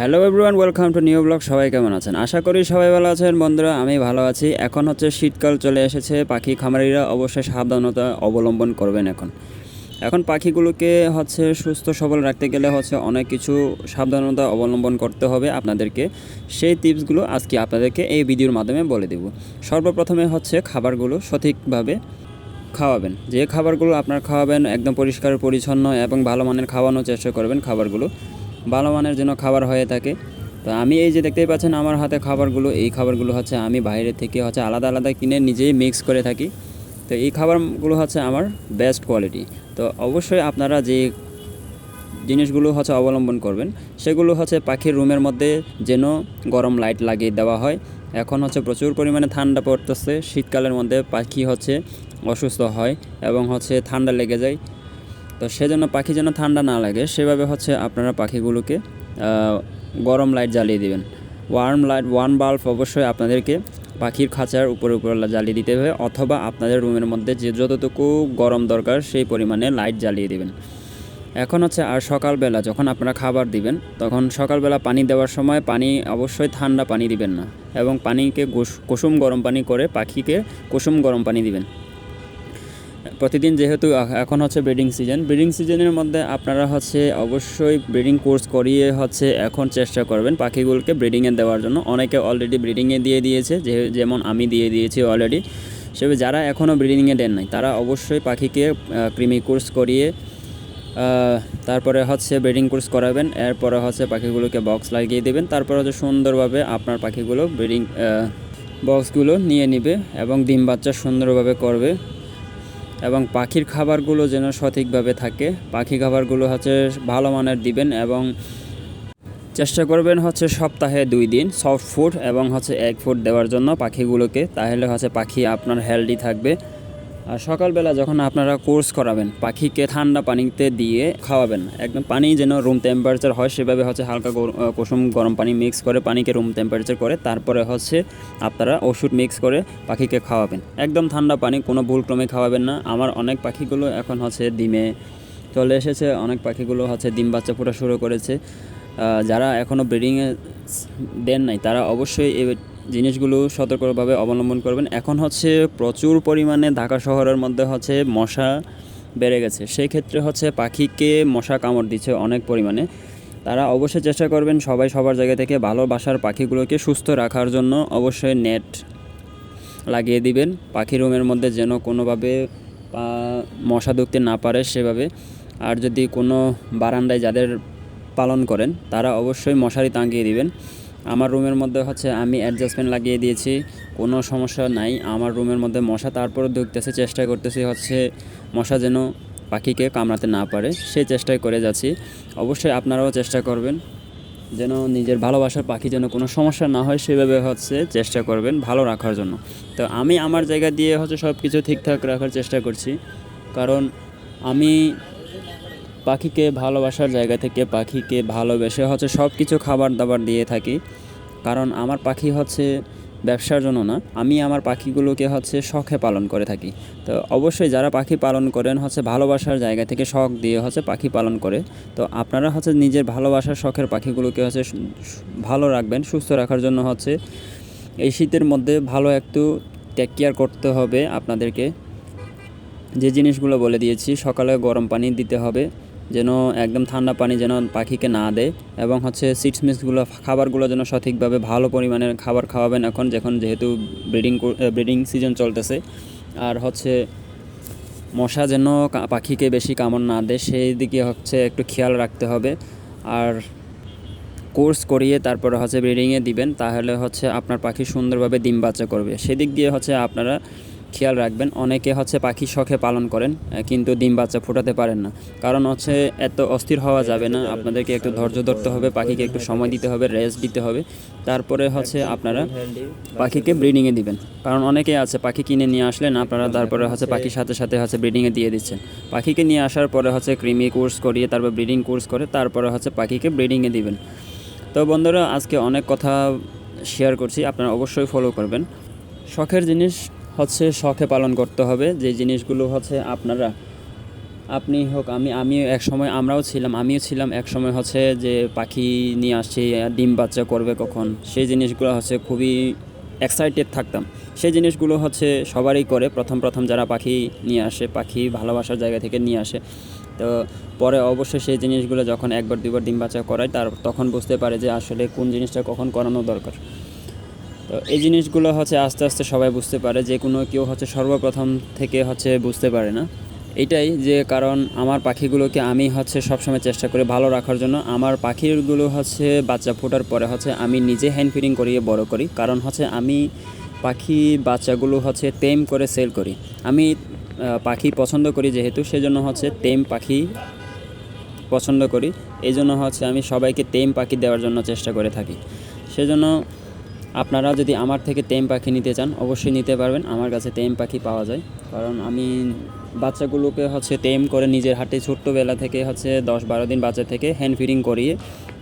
Hello everyone welcome to new blog সবাই কেমন আছেন? আশা করি সবাই ভালো আছেন। বন্ধুরা, আমি ভালো আছি। এখন হচ্ছে শীতকাল চলে এসেছে। পাখি খামারিরা অবশ্যই সাবধানতা অবলম্বন করবেন এখন। এখন পাখিগুলোকে হচ্ছে সুস্থ সবল রাখতে গেলে হচ্ছে অনেক কিছু সাবধানতা অবলম্বন করতে হবে আপনাদেরকে। সেই টিপসগুলো আজকে আপনাদেরকে এই ভিডিওর মাধ্যমে বলে দেব। সর্বপ্রথমে হচ্ছে খাবারগুলো সঠিকভাবে খাওয়াবেন। যে খাবারগুলো আপনার খাওয়াবেন, একদম পরিষ্কার, পরিচ্ছন্ন এবং ভালো মানের খাওয়ানোর চেষ্টা করবেন খাবারগুলো। ভালো মানের যেন খাবার হয়ে থাকে। তো আমি এই যে দেখতেই পাচ্ছেন আমার হাতে খাবারগুলো, এই খাবারগুলো হচ্ছে আমি বাইরে থেকে হচ্ছে আলাদা আলাদা কিনে নিজেই মিক্স করে থাকি। তো এই খাবারগুলো হচ্ছে আমার বেস্ট কোয়ালিটি তো অবশ্যই আপনারা যে জিনিসগুলো হচ্ছে অবলম্বন করবেন, সেগুলো হচ্ছে পাখির রুমের মধ্যে যেন গরম লাইট লাগিয়ে দেওয়া হয়। এখন হচ্ছে প্রচুর পরিমাণে ঠান্ডা পড়তেছে, শীতকালের মধ্যে পাখি হচ্ছে অসুস্থ হয় এবং হচ্ছে ঠান্ডা লেগে যায়। তো সেজন্য পাখি যেন ঠান্ডা না লাগে, সেভাবে হচ্ছে আপনারা পাখিগুলোকে গরম লাইট জ্বালিয়ে দিবেন। ওয়ার্ম লাইট ওয়ান বাল্ব অবশ্যই আপনাদেরকে পাখির খাঁচার উপরে উপরে জ্বালিয়ে দিতে হবে, অথবা আপনাদের রুমের মধ্যে যে যতটুকু গরম দরকার সেই পরিমাণে লাইট জ্বালিয়ে দিবেন। এখন হচ্ছে আর সকালবেলা যখন আপনারা খাবার দিবেন, তখন সকালবেলা পানি দেওয়ার সময় পানি অবশ্যই ঠান্ডা পানি দিবেন না, এবং পানিকে কুসুম গরম পানি করে পাখিকে কুসুম গরম পানি দিবেন। প্রতিদিন যেহেতু এখন হচ্ছে ব্রিডিং সিজন ব্রিডিং সিজনের মধ্যে আপনারা হচ্ছে অবশ্যই ব্রিডিং কোর্স করিয়ে হচ্ছে এখন চেষ্টা করবেন পাখিগুলোকে ব্রিডিংয়ে দেওয়ার জন্য। অনেকে অলরেডি ব্রিডিংয়ে দিয়ে দিয়েছে, যে, যেমন আমি দিয়ে দিয়েছি অলরেডি সেভাবে যারা এখনও ব্রিডিংয়ে দেন নাই, তারা অবশ্যই পাখিকে কৃমি কোর্স করিয়ে তারপরে হচ্ছে ব্রিডিং কোর্স করাবেন। এরপরে হচ্ছে পাখিগুলোকে বক্স লাগিয়ে দেবেন। তারপরে হচ্ছে সুন্দরভাবে আপনার পাখিগুলো ব্রিডিং বক্সগুলো নিয়ে নেবে এবং ডিম বাচ্চা সুন্দরভাবে করবে। এবং পাখির খাবারগুলো যেন সঠিকভাবে থাকে। পাখি খাবারগুলো হচ্ছে ভালো মানের দিবেন এবং চেষ্টা করবেন হচ্ছে সপ্তাহে দুই দিন সফট ফুড এবং হচ্ছে এক ফুড দেওয়ার জন্য পাখিগুলোকে। তাহলে হচ্ছে পাখি আপনার হেলদি থাকবে। সকালবেলা যখন আপনারা কোর্স করাবেন, পাখিকে ঠান্ডা পানিতে দিয়ে খাওয়াবেন। একদম পানি যেন রুম টেম্পারেচার হয়, সেভাবে হচ্ছে হালকা কুসুম গরম পানি মিক্স করে পানিকে রুম টেম্পারেচার করে, তারপরে হচ্ছে আপনারা ওষুধ মিক্স করে পাখিকে খাওয়াবেন একদম ঠান্ডা পানি, কোনো ভুলক্রমে খাওয়াবেন না আমার অনেক পাখিগুলো এখন হচ্ছে ডিমে চলে এসেছে, অনেক পাখিগুলো হচ্ছে ডিম বাচ্চা ফোটা শুরু করেছে যারা এখনও ব্রিডিংয়ে দেন নাই, তারা অবশ্যই জিনিসগুলো সতর্কভাবে অবলম্বন করবেন। এখন হচ্ছে প্রচুর পরিমাণে ঢাকা শহরের মধ্যে হচ্ছে মশা বেড়ে গেছে। সেই ক্ষেত্রে হচ্ছে পাখিকে মশা কামড় দিচ্ছে অনেক পরিমাণে। তারা অবশ্যই চেষ্টা করবেন সবাই সবার জায়গা থেকে ভালোবাসার পাখিগুলোকে সুস্থ রাখার জন্য অবশ্যই নেট লাগিয়ে দিবেন। পাখি রুমের মধ্যে যেন কোনোভাবে মশা ঢুকতে না পারে সেভাবে। আর যদি কোনো বারান্দায় যাদের পালন করেন, তারা অবশ্যই মশারি টাঙিয়ে দিবেন। আমার রুমের মধ্যে হচ্ছে আমি অ্যাডজাস্টমেন্ট লাগিয়ে দিয়েছি, কোনো সমস্যা নাই। আমার রুমের মধ্যে মশা তারপরে ঢুকতেছে, চেষ্টা করতেছি হচ্ছে মশা যেন পাখিকে কামড়াতে না পারে, সেই চেষ্টাই করে যাচ্ছি। অবশ্যই আপনারাও চেষ্টা করবেন, যেন নিজের ভালোবাসার পাখি যেন কোনো সমস্যা না হয়, সেভাবে হচ্ছে চেষ্টা করবেন ভালো রাখার জন্য। তো আমি আমার জায়গা দিয়ে হচ্ছে সব কিছু ঠিকঠাক রাখার চেষ্টা করছি, কারণ আমি পাখিকে ভালোবাসার জায়গা থেকে পাখিকে ভালোবেসে হচ্ছে সব কিছু খাবার দাবার দিয়ে থাকি। কারণ আমার পাখি হচ্ছে ব্যবসার জন্য না, আমি আমার পাখিগুলোকে হচ্ছে শখে পালন করে থাকি। তো অবশ্যই যারা পাখি পালন করেন হচ্ছে ভালোবাসার জায়গা থেকে শখ দিয়ে হচ্ছে পাখি পালন করে, তো আপনারা হচ্ছে নিজের ভালোবাসার শখের পাখিগুলোকে হচ্ছে ভালো রাখবেন, সুস্থ রাখার জন্য হচ্ছে এই শীতের মধ্যে ভালো একটু টেক কেয়ার করতে হবে আপনাদেরকে। যে জিনিসগুলো বলে দিয়েছি, সকালে গরম পানি দিতে হবে যেন একদম ঠান্ডা পানি যেন পাখিকে না দেয় এবং হচ্ছে সিডস মিক্সগুলো খাবারগুলো যেন সঠিকভাবে ভালো পরিমাণের খাবার খাওয়াবেন এখন, যখন যেহেতু ব্রিডিং ব্রিডিং সিজন চলতেছে। আর হচ্ছে মশা যেন পাখিকে বেশি কামড় না দেয়, সেই দিকে হচ্ছে একটু খেয়াল রাখতে হবে। আর কোর্স করিয়ে তারপরে হচ্ছে ব্রিডিংয়ে দিবেন, তাহলে হচ্ছে আপনার পাখি সুন্দরভাবে ডিম বাচ্চা করবে। সেদিক দিয়ে হচ্ছে আপনারা খেয়াল রাখবেন, অনেকে হচ্ছে পাখি শখে পালন করেন কিন্তু ডিম বাচ্চা ফোটাতে পারেন না। কারণ হচ্ছে এত অস্থির হওয়া যাবে না, আপনাদেরকে একটু ধৈর্য ধরতে হবে, পাখিকে একটু সময় দিতে হবে রেস্ট দিতে হবে। তারপরে হচ্ছে আপনারা পাখিকে ব্রিডিংয়ে দিবেন। কারণ অনেকে আছে, পাখি কিনে নিয়ে আসলেন আপনারা তারপরে হচ্ছে পাখির সাথে সাথে হচ্ছে ব্রিডিংয়ে দিয়ে দিচ্ছেন। পাখিকে নিয়ে আসার পরে হচ্ছে ক্রিমি কোর্স করিয়ে, তারপর ব্রিডিং কোর্স করে, তারপরে হচ্ছে পাখিকে ব্রিডিংয়ে দিবেন। তো বন্ধুরা, আজকে অনেক কথা শেয়ার করছি, আপনারা অবশ্যই ফলো করবেন। শখের জিনিস হচ্ছে শখে পালন করতে হবে। যে জিনিসগুলো হচ্ছে আপনারা, আপনি হোক, আমি, আমিও এক সময়, আমরাও ছিলাম, আমিও ছিলাম এক সময় হচ্ছে যে পাখি নিয়ে আসছি, ডিম বাচ্চা করবে কখন? সেই জিনিসগুলো হচ্ছে খুবই এক্সাইটেড থাকতাম। সেই জিনিসগুলো হচ্ছে সবারই করে, প্রথম প্রথম যারা পাখি নিয়ে আসে, পাখি ভালোবাসার জায়গা থেকে নিয়ে আসে, তো পরে অবশ্যই সেই জিনিসগুলো যখন একবার দুবার ডিম বাচ্চা করায়, তার, তখন বুঝতে পারে যে আসলে কোন জিনিসটা কখন করানো দরকার। এই জিনিসগুলো হচ্ছে আস্তে আস্তে সবাই বুঝতে পারে, যে কোনো কেউ হচ্ছে সর্বপ্রথম থেকে হচ্ছে বুঝতে পারে না। এটাই যে কারণ আমার পাখিগুলোকে আমি হচ্ছে সবসময় চেষ্টা করি ভালো রাখার জন্য। আমার পাখিগুলো হচ্ছে বাচ্চা ফোটার পরে হচ্ছে আমি নিজে হ্যান্ড ফিডিং করিয়ে বড় করি। কারণ হচ্ছে আমি পাখি বাচ্চাগুলো হচ্ছে টেম করে সেল করি। আমি পাখি পছন্দ করি যেহেতু, সেজন্য হচ্ছে টেম পাখি পছন্দ করি। এই জন্য হচ্ছে আমি সবাইকে টেম পাখি দেওয়ার জন্য চেষ্টা করে থাকি। সেজন্য আপনারা যদি আমার থেকে টেম পাখি নিতে চান, অবশ্যই নিতে পারবেন। আমার কাছে টেম পাখি পাওয়া যায়। কারণ আমি বাচ্চাগুলোকে হচ্ছে টেম করে নিজের হাতে, ছোট্টবেলা থেকে হচ্ছে দশ বারো দিন বাচ্চা থেকে হ্যান্ড ফিডিং করিয়ে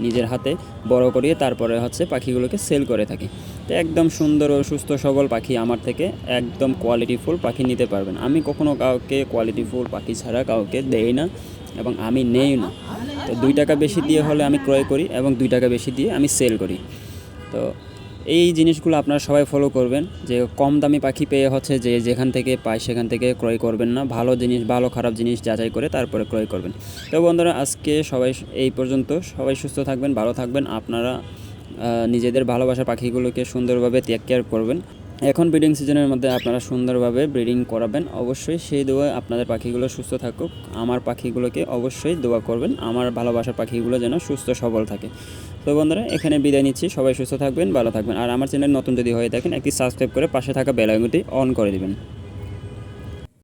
নিজের হাতে বড় করিয়ে তারপরে হচ্ছে পাখিগুলোকে সেল করে থাকি। তো একদম সুন্দর ও সুস্থ সবল পাখি আমার থেকে একদম কোয়ালিটিফুল পাখি নিতে পারবেন। আমি কখনো কাউকে কোয়ালিটিফুল পাখি ছাড়া কাউকে দেই না এবং আমি নেই না। তো দুই টাকা বেশি দিয়ে হলে আমি ক্রয় করি এবং দুই টাকা বেশি দিয়ে আমি সেল করি। তো এই জিনিসগুলো আপনারা সবাই ফলো করবেন, যে কম দামি পাখি পেয়ে হচ্ছে যে যেখান থেকে পায় সেখান থেকে ক্রয় করবেন না, ভালো জিনিস, ভালো খারাপ জিনিস যাচাই করে তারপরে ক্রয় করবেন। তো বন্ধুরা, আজকে সবাই এই পর্যন্ত, সবাই সুস্থ থাকবেন, ভালো থাকবেন, আপনারা নিজেদের ভালোবাসা পাখিগুলোকে সুন্দরভাবে টেক কেয়ার করবেন। এখন ব্রিডিং সিজনের মধ্যে আপনারা সুন্দরভাবে ব্রিডিং করাবেন, অবশ্যই সেই দোয়া আপনাদের পাখিগুলো সুস্থ থাকুক, আমার পাখিগুলোকে অবশ্যই দোয়া করবেন, আমার ভালোবাসার পাখিগুলো যেন সুস্থ সবল থাকে। তো বন্ধুরা, এখানে বিদায় নিচ্ছি। সবাই সুস্থ থাকবেন, ভালো থাকবেন। আর আমার চ্যানেল নতুন যদি হয়ে থাকেন, একটি সাবস্ক্রাইব করে পাশে থাকা বেল আইকনটি অন করে দিবেন।